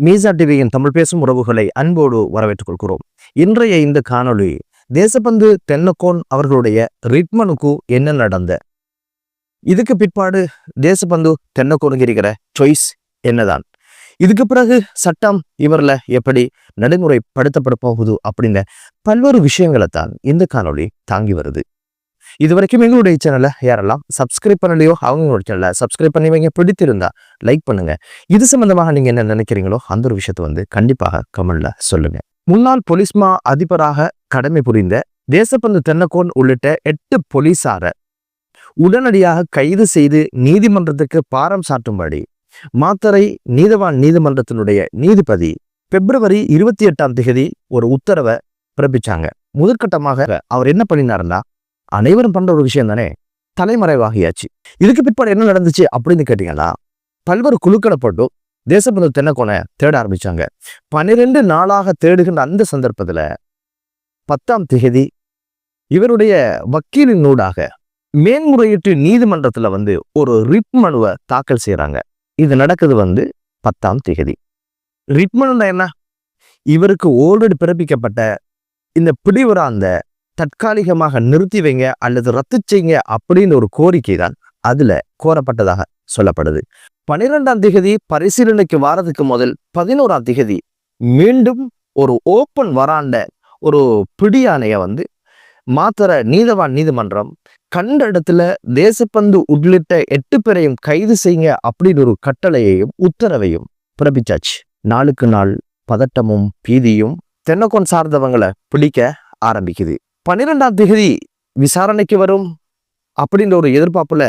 மீசா டிவியின் தமிழ் பேசும் உறவுகளை அன்போடு வரவேற்றுக் கொள்கிறோம் இன்றைய இந்த காணொளி தேசபந்து தென்னக்கோன் அவர்களுடைய ரிட்மனுக்கு என்ன நடந்த? இதுக்கு பிற்பாடு தேசபந்து தென்னக்கோனுக்கு இருக்கிற சாய்ஸ் என்னதான்? இதுக்கு பிறகு சட்டம் இவர்ல எப்படி நடைமுறைப்படுத்தப்பட போகுது அப்படின்ற பல்வேறு விஷயங்களை தான் இந்த காணொளி தாங்கி வருது. இது வரைக்கும் எங்களுடைய சேனலை யாரெல்லாம் சப்ஸ்கிரைப் பண்ணலையோ அவங்களோட சேனலை சப்ஸ்கிரைப் பண்ணி வைங்க. பிடித்திருந்தா லைக் பண்ணுங்க. இது சம்பந்தமாக நீங்க என்ன நினைக்கிறீங்களோ அந்த ஒரு விஷயத்தை வந்து கண்டிப்பாக கமெண்ட்ல சொல்லுங்க. முன்னாள் போலீஸ்மா அதிபராக கடமை புரிந்த தேசப்பந்து தென்னக்கோன் உள்ளிட்ட எட்டு போலீசார உடனடியாக கைது செய்து நீதிமன்றத்துக்கு பாரம் சாட்டும்படி மாத்தறை நீதவான் நீதிமன்றத்தினுடைய நீதிபதி பிப்ரவரி இருபத்தி எட்டாம் தேதி ஒரு உத்தரவை பிறப்பிச்சாங்க. முதற்கட்டமாக அவர் என்ன பண்ணினாருன்னா அனைவரும் பண்ற ஒரு விஷயம் தானே? தலைமறைவாகியாச்சு. இதுக்கு பிற்பாடு என்ன நடந்துச்சு அப்படின்னு கேட்டீங்கன்னா பல்வேறு குழுக்களை போட்டு தேசபந்து தென்னக்கோனை தேட ஆரம்பிச்சாங்க. பன்னிரெண்டு நாளாக தேடுகின்ற அந்த சந்தர்ப்பத்துல பத்தாம் திகதி இவருடைய வக்கீலின் நூடாக மேன்முறையீட்டு நீதிமன்றத்தில் வந்து ஒரு ரிட் மனுவை தாக்கல் செய்யறாங்க இது நடக்குது வந்து பத்தாம் திகதி. ரிட் மனுனா என்ன? இவருக்கு ஓல்ரெடி பிறப்பிக்கப்பட்ட இந்த பிடிவராந்த தற்காலிகமாக நிறுத்தி வைங்க அல்லது ரத்து செய்யுங்க அப்படின்னு ஒரு கோரிக்கை தான் அதுல கோரப்பட்டதாக சொல்லப்படுது. பனிரெண்டாம் திகதி பரிசீலனைக்கு வாரதுக்கு முதல் பதினோராம் திகதி மீண்டும் ஒரு ஓப்பன் வராண்ட ஒரு பிடியானைய வந்து மாத்திர நீதவான் நீதிமன்றம் கண்ட இடத்துல தேசப்பந்து உள்ளிட்ட எட்டு பேரையும் கைது செய்யுங்க அப்படின்னு ஒரு கட்டளையையும் உத்தரவையும் பிறப்பிச்சாச்சு. நாளுக்கு நாள் பதட்டமும் பீதியும் தென்னக்கோன் சார்ந்தவங்களை பிடிக்க ஆரம்பிக்குது. பன்னிரெண்டாம் தேதி விசாரணைக்கு வரும் அப்படின்ற ஒரு எதிர்பார்ப்புல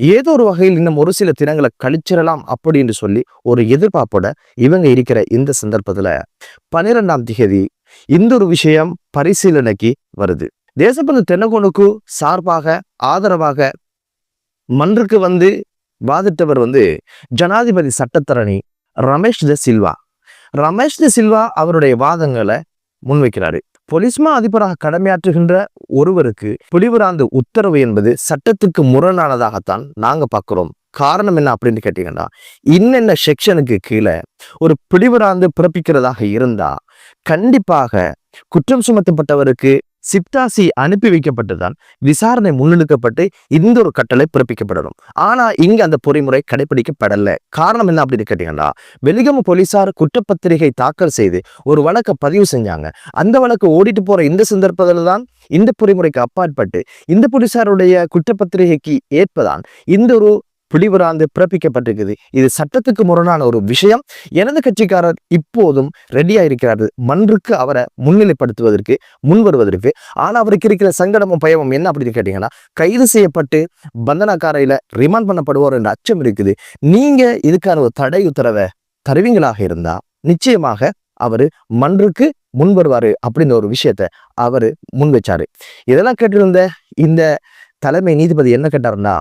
ஏதோ ஒரு வகையில் இன்னும் ஒரு சில தினங்களை கழிச்சிடலாம் அப்படின்னு சொல்லி ஒரு எதிர்பார்ப்போட இவங்க இருக்கிற இந்த சந்தர்ப்பத்துல பன்னிரெண்டாம் தேதி இந்த ஒரு விஷயம் பரிசீலனைக்கு வருது. தேசப்பந்து தென்னகோனுக்கு சார்பாக ஆதரவாக மன்றுக்கு வந்து வாதிட்டவர் வந்து ஜனாதிபதி சட்டத்தரணி ரமேஷ் த சில்வா. ரமேஷ் த சில்வா அவருடைய வாதங்களை முன்வைக்கிறாரு. பொலிஸ்மா அதிபராக கடமையாற்றுகின்ற ஒருவருக்கு புலிவராந்து உத்தரவு என்பது சட்டத்துக்கு முரணானதாகத்தான் நாங்க பார்க்குறோம். காரணம் என்ன அப்படின்னு கேட்டீங்கன்னா இன்னென்ன செக்ஷனுக்கு கீழே ஒரு பிடிவராந்து பிறப்பிக்கிறதாக இருந்தா கண்டிப்பாக குற்றம் சுமத்தப்பட்டவருக்கு சிப்டாசி அனுப்பி வைக்கப்பட்டுதான் விசாரணை முன்னெடுக்கப்பட்டு இந்த ஒரு கட்டளை பிறப்பிக்கப்படணும். ஆனா இங்க அந்த பொறிமுறை கடைபிடிக்கப்படல காரணம் என்ன அப்படின்னு கேட்டீங்கன்னா வெலிகம போலீசார் குற்றப்பத்திரிகை தாக்கல் செய்து ஒரு வழக்கை பதிவு செஞ்சாங்க. அந்த வழக்கு ஓடிட்டு போற இந்த சந்தர்ப்பத்தில் தான் இந்த பொறிமுறைக்கு அப்பாற்பட்டு இந்த போலீசாருடைய குற்றப்பத்திரிகைக்கு ஏற்பதான் இந்த ஒரு பிடிவராந்து பிறப்பிக்கப்பட்டிருக்குது. இது சட்டத்துக்கு முரணான ஒரு விஷயம். எனது கட்சிக்காரர் இப்போதும் ரெடியா இருக்கிறார்கள் மன்றுக்கு அவரை முன்னிலைப்படுத்துவதற்கு முன் வருவதற்கு ஆனா அவருக்கு இருக்கிற சங்கடமும் பயமும் என்ன அப்படின்னு கேட்டீங்கன்னா கைது செய்யப்பட்டு பந்தனக்காரையில ரிமாண்ட் பண்ணப்படுவார் என்ற அச்சம் இருக்குது. நீங்க இதுக்கான ஒரு தடை உத்தரவை தருவீங்களாக இருந்தா நிச்சயமாக அவர் மன்றுக்கு முன் வருவாரு அப்படின்ற ஒரு விஷயத்த அவர் முன் வச்சாரு இதெல்லாம் கேட்டிருந்த இந்த தலைமை நீதிபதி என்ன கேட்டாருன்னா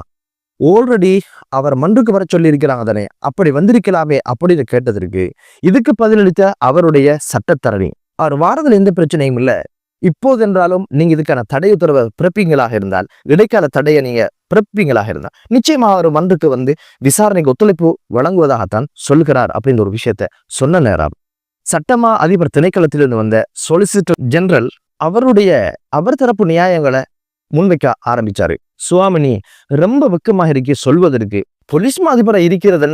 ஆல்ரெடி அவர் மன்றுக்கு வர சொல்லியிருக்கிறாங்க தானே அப்படி வந்திருக்கலாமே அப்படின்னு கேட்டதற்கு இதுக்கு பதிலளித்த அவருடைய சட்டத்தரணி அவர் வாரத்தில் எந்த பிரச்சனையும் இல்லை. இப்போதென்றாலும் நீங்க இதுக்கான தடை உத்தரவை பிறப்பீங்களாக இருந்தால் இடைக்கால தடையை நீங்க பிறப்பீங்களாக இருந்தால் நிச்சயமாக அவர் மன்றுக்கு வந்து விசாரணைக்கு ஒத்துழைப்பு வழங்குவதாகத்தான் சொல்கிறார் அப்படின்ற ஒரு விஷயத்த சொன்ன நேரம் சட்டமா அதிபர் திணைக்களத்திலிருந்து வந்த சொலிசிட்டர் ஜெனரல் அவருடைய அவர் தரப்பு நியாயங்களை முன்வைக்க ஆரம்பிச்சாரு. சுவாமினி ரொம்ப வெக்கமாக இருக்கி சொல்வதற்கு போலீஸ் அதிபரா இருக்கிறது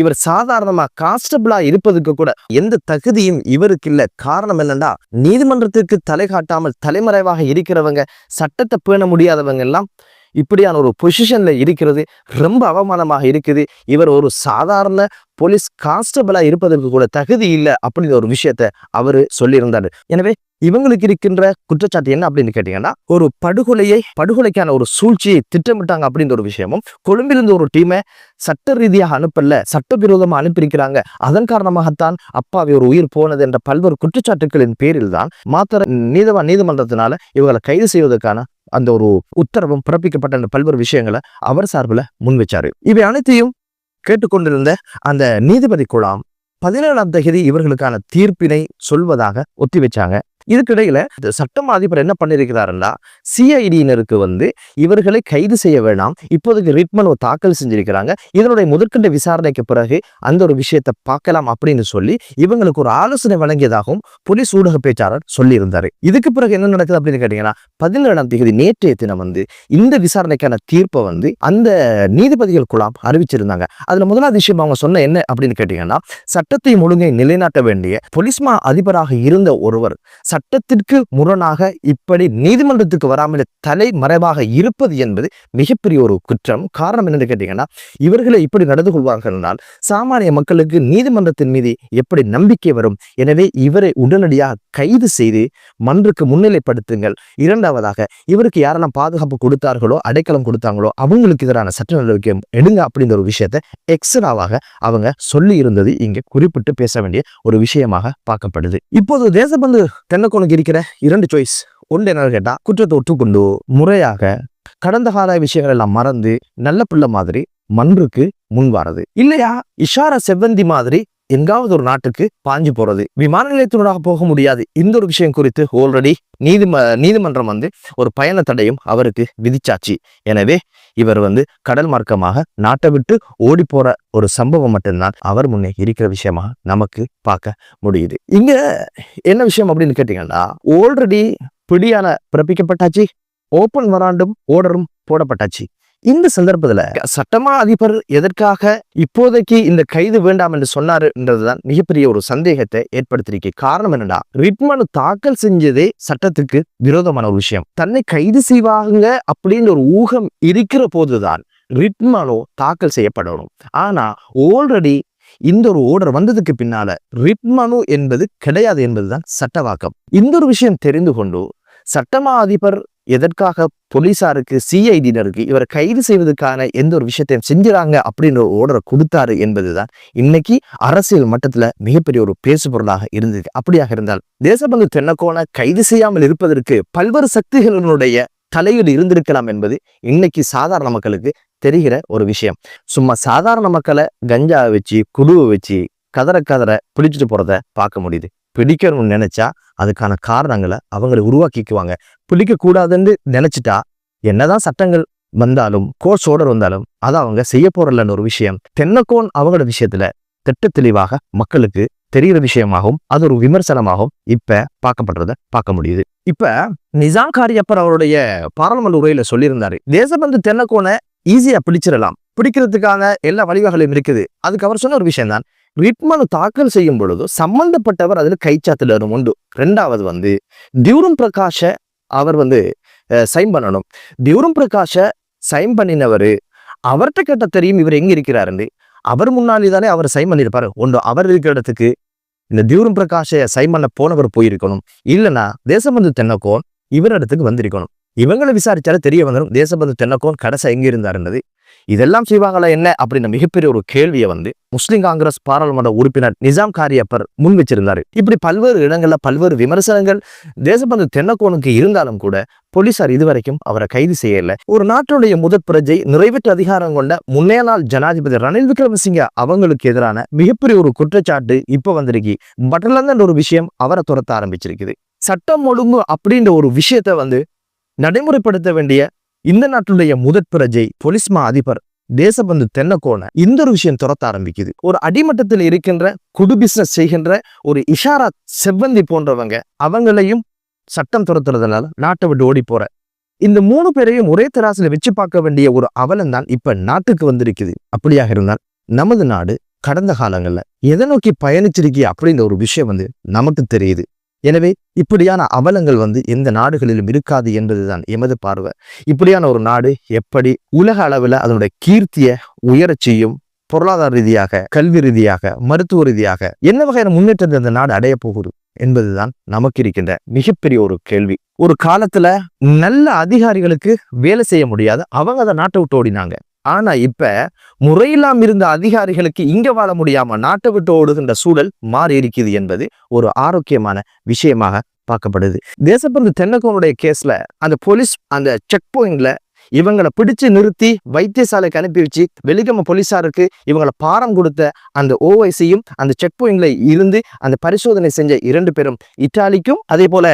இவர் சாதாரணமா கான்ஸ்டபிளா இருப்பதுக்கு கூட எந்த தகுதியும் இவருக்கு இல்ல காரணம் என்னன்னா நீதிமன்றத்திற்கு தலை காட்டாமல் தலைமறைவாக இருக்கிறவங்க சட்டத்தை பேண முடியாதவங்க எல்லாம் இப்படியான ஒரு பொசிஷன்ல இருக்கிறது ரொம்ப அவமானமாக இருக்குது. இவர் ஒரு சாதாரண போலீஸ் கான்ஸ்டபிளா இருப்பதற்கு கூட தகுதி இல்லை அப்படிங்கிற ஒரு விஷயத்த அவரு சொல்லியிருந்தாரு. எனவே இவங்களுக்கு இருக்கின்ற குற்றச்சாட்டு என்ன அப்படின்னு கேட்டீங்கன்னா ஒரு படுகொலையை படுகொலைக்கான ஒரு சூழ்ச்சியை திட்டமிட்டாங்க அப்படின்ற ஒரு விஷயமும் கொழும்பிலிருந்து ஒரு டீமை சட்ட ரீதியாக அனுப்பல சட்டவிரோதமாக அனுப்பியிருக்கிறாங்க. அதன் காரணமாகத்தான் அப்பாவி ஒரு உயிர் போனது என்ற பல்வேறு குற்றச்சாட்டுகளின் பேரில் தான் மாத்திர நீதவா நீதிமன்றத்தினால இவங்களை கைது செய்வதற்கான அந்த ஒரு உத்தரவும் பிறப்பிக்கப்பட்ட அந்த பல்வேறு விஷயங்களை அவர் சார்பில் முன் வச்சாரு. இவை அனைத்தையும் கேட்டுக்கொண்டிருந்த அந்த நீதிபதி குழாம் பதினேழாம் தகுதி இவர்களுக்கான தீர்ப்பினை சொல்வதாக ஒத்தி வச்சாங்க. இதுக்கிடையில இந்த சட்டம் அதிபர் என்ன பண்ணிருக்கிறாருன்னா சிஐடியினருக்கு வந்து இவர்களை கைது செய்ய வேண்டாம் இப்போதைக்கு ரிட் மனு தாக்கல் செஞ்சிருக்கிறாங்க. இதனுடைய முதற்கண்ட விசாரணைக்கு பிறகு அந்த ஒரு விஷயத்தை பார்க்கலாம் அப்படின்னு சொல்லி இவங்களுக்கு ஒரு ஆலோசனை வழங்கியதாகவும் போலீஸ் ஊடக பேச்சாளர் சொல்லியிருந்தாரு. இதுக்கு பிறகு என்ன நடக்குது அப்படின்னு கேட்டீங்கன்னா பதினேழாம் தேதி நேற்றைய தினம் வந்து இந்த விசாரணைக்கான தீர்ப்பை வந்து அந்த நீதிபதிகள் குழாம் அறிவிச்சிருந்தாங்க. அதுல முதலாவது விஷயம் அவங்க சொன்ன என்ன அப்படின்னு கேட்டீங்கன்னா சட்டத்தை ஒழுங்கை நிலைநாட்ட வேண்டிய பொலிஸ்மா அதிபராக இருந்த ஒருவர் சட்டத்திற்கு முரணாக இப்படி நீதிமன்றத்துக்கு வராமல் தலைமறைவாக இருப்பது என்பது மிகப்பெரிய ஒரு குற்றம். காரணம் என்னன்னு கேட்டீங்கன்னா இவர்களை இப்படி நடந்து கொள்வார்கள் என்றால் சாமானிய மக்களுக்கு நீதிமன்றத்தின் மீது எப்படி நம்பிக்கை வரும்? எனவே இவரை உடனடியாக கைது செய்து மன்றுக்கு முன்னிலைப்படுத்துங்கள். இரண்டாவதாக இவருக்கு யாரெல்லாம் பாதுகாப்பு கொடுத்தார்களோ அடைக்கலம் கொடுத்தாங்களோ அவங்களுக்கு எதிரான சட்ட நடவடிக்கை எடுங்க அப்படிங்கிற ஒரு விஷயத்தை எக்ஸ்ட்ராவாக அவங்க சொல்லி இருந்தது. இங்கே குறிப்பிட்டு பேச வேண்டிய ஒரு விஷயமாக பார்க்கப்படுது. இப்போது தேசபந்து தென்னக்கோனுக்கு இருக்கிற இரண்டு சாய்ஸ் ஒன்று என்னன்னு கேட்டால் குற்றத்தை ஒற்றுக்கொண்டு முறையாக கடந்த கால விஷயங்கள் எல்லாம் மறந்து நல்ல பிள்ளை மாதிரி மன்றுக்கு முன்வாரது இல்லையா? இஷாரா செவ்வந்தி மாதிரி எங்காவது ஒரு நாட்டுக்கு பாஞ்சு போறது. விமான நிலையத்தினூடாக போக முடியாது. இந்த ஒரு விஷயம் குறித்து ஆல்ரெடி நீதிம நீதிமன்றம் வந்து ஒரு பயண தடையும் அவருக்கு விதிச்சாச்சு. எனவே இவர் வந்து கடல் மார்க்கமாக நாட்டை விட்டு ஓடி போற ஒரு சம்பவம் மட்டும்தான் அவர் முன்னே இருக்கிற விஷயமா நமக்கு பார்க்க முடியுது. இங்க என்ன விஷயம் அப்படின்னு கேட்டீங்கன்னா ஆல்ரெடி பிடியான பிறப்பிக்கப்பட்டாச்சு. ஓப்பன் வராண்டும் ஓர்டரும் போடப்பட்டாச்சு. இந்த சந்தர்ப்பத்துல சட்டமா அதிபர் எதற்காக இப்போதைக்கு இந்த கைது வேண்டாம் என்று சொன்னாருன்றதுதான் மிகப்பெரிய ஒரு சந்தேகத்தை ஏற்படுத்தியிருக்கு காரணம் என்னன்னா ரிட் மனு தாக்கல் செஞ்சதே சட்டத்துக்கு விரோதமான ஒரு விஷயம். தன்னை கைது செய்வாங்க அப்படின்னு ஒரு ஊகம் இருக்கிற போதுதான் ரிட் மனு தாக்கல் செய்யப்படணும். ஆனா ஆல்ரெடி இந்த ஒரு ஓர்டர் வந்ததுக்கு பின்னால ரிட் மனு என்பது கிடையாது என்பதுதான் சட்டவாக்கம். இந்த ஒரு விஷயம் தெரிந்து கொண்டு சட்டமா அதிபர் எதற்காக போலீசாருக்கு சிஐடினருக்கு இவரை கைது செய்வதற்கான எந்த ஒரு விஷயத்தையும் செஞ்சுறாங்க அப்படின்ற ஒரு ஓர்டரை கொடுத்தாரு என்பதுதான் இன்னைக்கு அரசியல் மட்டத்துல மிகப்பெரிய ஒரு பேசு பொருளாக இருந்தது அப்படியாக இருந்தால் தேசபந்து தென்னக்கோன கைது செய்யாமல் இருப்பதற்கு பல்வேறு சக்திகளினுடைய தலையீடு இருந்திருக்கலாம் என்பது இன்னைக்கு சாதாரண மக்களுக்கு தெரிகிற ஒரு விஷயம். சும்மா சாதாரண மக்களை கஞ்சா வச்சு குழுவை வச்சு கதற கதற பிடிச்சிட்டு போறத பார்க்க முடியுது. பிடிக்கணும்னு நினைச்சா அதுக்கான காரணங்களை அவங்களை உருவாக்கிக்குவாங்க. பிடிக்க கூடாதுன்னு நினைச்சிட்டா என்னதான் சட்டங்கள் வந்தாலும் கோர்ஸ் ஓர்டர் வந்தாலும் அதை அவங்க செய்ய போறலன்னு ஒரு விஷயம். தென்னக்கோன் அவங்களோட விஷயத்துல திட்ட தெளிவாக மக்களுக்கு தெரிகிற விஷயமாகவும் அது ஒரு விமர்சனமாகவும் இப்ப பார்க்கப்படுறத பார்க்க முடியுது. இப்ப நிசாம் காரியப்பர் அவருடைய பாராளுமன்ற உரையில சொல்லியிருந்தாரு தேசபந்து தென்னக்கோனை ஈஸியா பிடிச்சிடலாம். பிடிக்கிறதுக்கான எல்லா வழிவகைகளும் இருக்குது. அதுக்கு அவர் சொன்ன ஒரு விஷயம் தான் ரிட்மனு தாக்கல் செய்யும் பொழுது சம்பந்தப்பட்டவர் அதில் கைச்சாத்திலும் உண்டு. ரெண்டாவது வந்து தியூரம் பிரகாஷ அவர் வந்து சைன் பண்ணணும். தியூரம் பிரகாஷ சைன் பண்ணினவர் அவர்கிட்ட கேட்ட தெரியும் இவர் எங்க இருக்கிறாருன்னு. அவர் முன்னாடி தானே அவர் சைன் பண்ணியிருப்பாரு ஒன்று அவர் இருக்கிற இடத்துக்கு இந்த தியூரம் பிரகாஷ சைன் பண்ண போனவர் போயிருக்கணும். இல்லைன்னா தேசபந்து தென்னக்கோன் இவர் இடத்துக்கு வந்திருக்கணும். இவங்களை விசாரிச்சாலே தெரிய வந்துடும் தேசபந்து தென்னக்கோன் கடைசி எங்க இருந்தாருன்றது. இதெல்லாம் செய்வாங்களா என்ன அப்படின்ற மிகப்பெரிய ஒரு கேள்வியை வந்து முஸ்லிம் காங்கிரஸ் பாராளுமன்ற உறுப்பினர் நிசாம் காரியப்பர் முன் வச்சிருந்தாரு. இப்படி பல்வேறு இடங்கள்ல பல்வேறு விமர்சனங்கள் தேசபந்து தென்னக்கோனுக்கு இருந்தாலும் கூட போலீசார் இதுவரைக்கும் அவரை கைது செய்யல. ஒரு நாட்டினுடைய முதற் பிரஜை நிறைவேற்று அதிகாரம் கொண்ட முன்னேநாள் ஜனாதிபதி ரணில் விக்ரமசிங்க அவங்களுக்கு எதிரான மிகப்பெரிய ஒரு குற்றச்சாட்டு இப்ப வந்திருக்கு. பட்டலந்தன் ஒரு விஷயம் அவரை துரத்த ஆரம்பிச்சிருக்குது. சட்டம் ஒழுங்கு அப்படின்ற ஒரு விஷயத்த வந்து நடைமுறைப்படுத்த வேண்டிய இந்த நாட்டுடைய முதற் பிரஜை பொலிஸ்மா அதிபர் தேசபந்து தென்னக்கோனை இந்த ஒரு விஷயம் துரத்த ஆரம்பிக்குது. ஒரு அடிமட்டத்தில் இருக்கின்ற குடு பிசினஸ் செய்கின்ற ஒரு இஷாரா செவ்வந்தி போன்றவங்க அவங்களையும் சட்டம் துரத்துறதுனால நாட்டை விட்டு ஓடி போற. இந்த மூணு பேரையும் ஒரே தராசில வச்சு பார்க்க வேண்டிய ஒரு அவலம் தான் இப்ப நாட்டுக்கு வந்திருக்குது. அப்படியாக இருந்தால் நமது நாடு கடந்த காலங்கள்ல எதை நோக்கி பயணிச்சிருக்கி அப்படின்ற ஒரு விஷயம் வந்து நமக்கு தெரியுது. எனவே இப்படியான அவலங்கள் வந்து எந்த நாடுகளிலும் இருக்காது என்பதுதான் எமது பார்வை. இப்படியான ஒரு நாடு எப்படி உலக அளவில் அதனுடைய கீர்த்தியை உயரச் செய்யும் பொருளாதார ரீதியாக கல்வி ரீதியாக மருத்துவ ரீதியாக என்ன வகையான முன்னேற்றத்தை அந்த நாடு அடைய போகுது என்பதுதான் நமக்கு இருக்கின்ற மிகப்பெரிய ஒரு கேள்வி. ஒரு காலத்துல நல்ல அதிகாரிகளுக்கு வேலை செய்ய முடியாது. அவங்க அதை நாட்டை விட்டு ஓடினாங்க. ஆனா இப்ப முறையில்லாம் இருந்த அதிகாரிகளுக்கு இங்க வாழ முடியாம நாட்டை விட்டு ஓடுகின்ற சூழல் மாறி இருக்குது என்பது ஒரு ஆரோக்கியமான விஷயமாக பார்க்கப்படுது. தேசப்பந்து தென்னக்கோனுடைய கேஸ்ல அந்த போலீஸ் அந்த செக் பாயிண்ட்ல இவங்களை பிடிச்சு நிறுத்தி வைத்தியசாலைக்கு அனுப்பி வச்சு வெலிகம போலீசாருக்கு இவங்களை பாரம் கொடுத்த அந்த ஓவைசியும் அந்த செக் பாயிண்ட்ல இருந்து அந்த பரிசோதனை செஞ்ச இரண்டு பேரும் இத்தாலிக்கும் அதே போல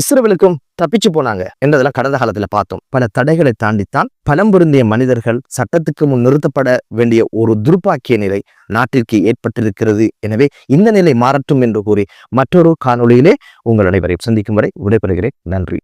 இஸ்ரேலுக்கும் தப்பிச்சு போனாங்க என்றதெல்லாம் கடந்த காலத்துல பார்த்தோம். பல தடைகளை தாண்டித்தான் பலம் பொருந்திய மனிதர்கள் சட்டத்துக்கு முன் நிறுத்தப்பட வேண்டிய ஒரு துருப்பாக்கிய நிலை நாட்டிற்கு ஏற்பட்டிருக்கிறது. எனவே இந்த நிலை மாறட்டும் என்று கூறி மற்றொரு காணொளியிலே உங்கள் அனைவரையும் சந்திக்கும் வரை விடைபெறுகிறேன். நன்றி.